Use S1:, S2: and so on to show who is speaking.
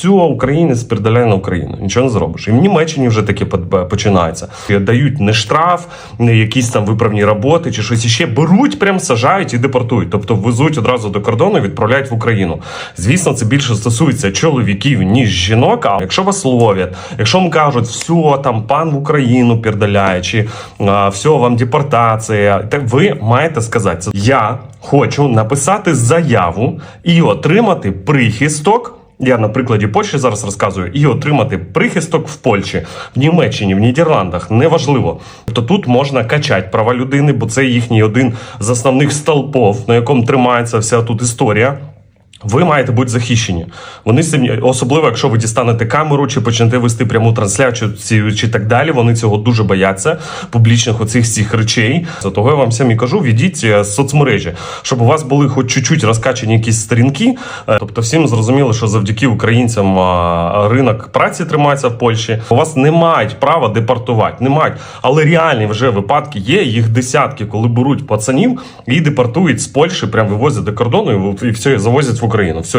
S1: все, українець передаляє на Україну. Нічого не зробиш. І в Німеччині вже таке починається. Дають не штраф, не якісь там виправні роботи чи щось іще. Беруть, прям сажають і депортують. Тобто везуть одразу до кордону і відправляють в Україну. Звісно, це більше стосується чоловіків, ніж жінок. А якщо вас ловлять, якщо вам кажуть, все, там пан в Україну передаляє, чи все, вам депортація, так ви маєте сказати, я хочу написати заяву і отримати прихисток. Я на прикладі Польщі зараз розказую, і отримати прихисток в Польщі, в Німеччині, в Нідерландах неважливо. Тобто тут можна качати права людини, бо це їхній один з основних столпов, на якому тримається вся тут історія. Ви маєте бути захищені. Вони самі, особливо, якщо ви дістанете камеру чи почнете вести пряму трансляцію чи, так далі. Вони цього дуже бояться публічних оцих всіх речей. За того я вам самі кажу, відіть е, соцмережі, щоб у вас були хоч чуть-чуть розкачані якісь сторінки. Е, Тобто, всім зрозуміло, що завдяки українцям ринок праці тримається в Польщі. У вас не мають права депортувати, не мають. Але реальні вже випадки є. Їх десятки, коли беруть пацанів і депортують з Польщі, прям вивозять до кордону і, все завозять в Україну. Все.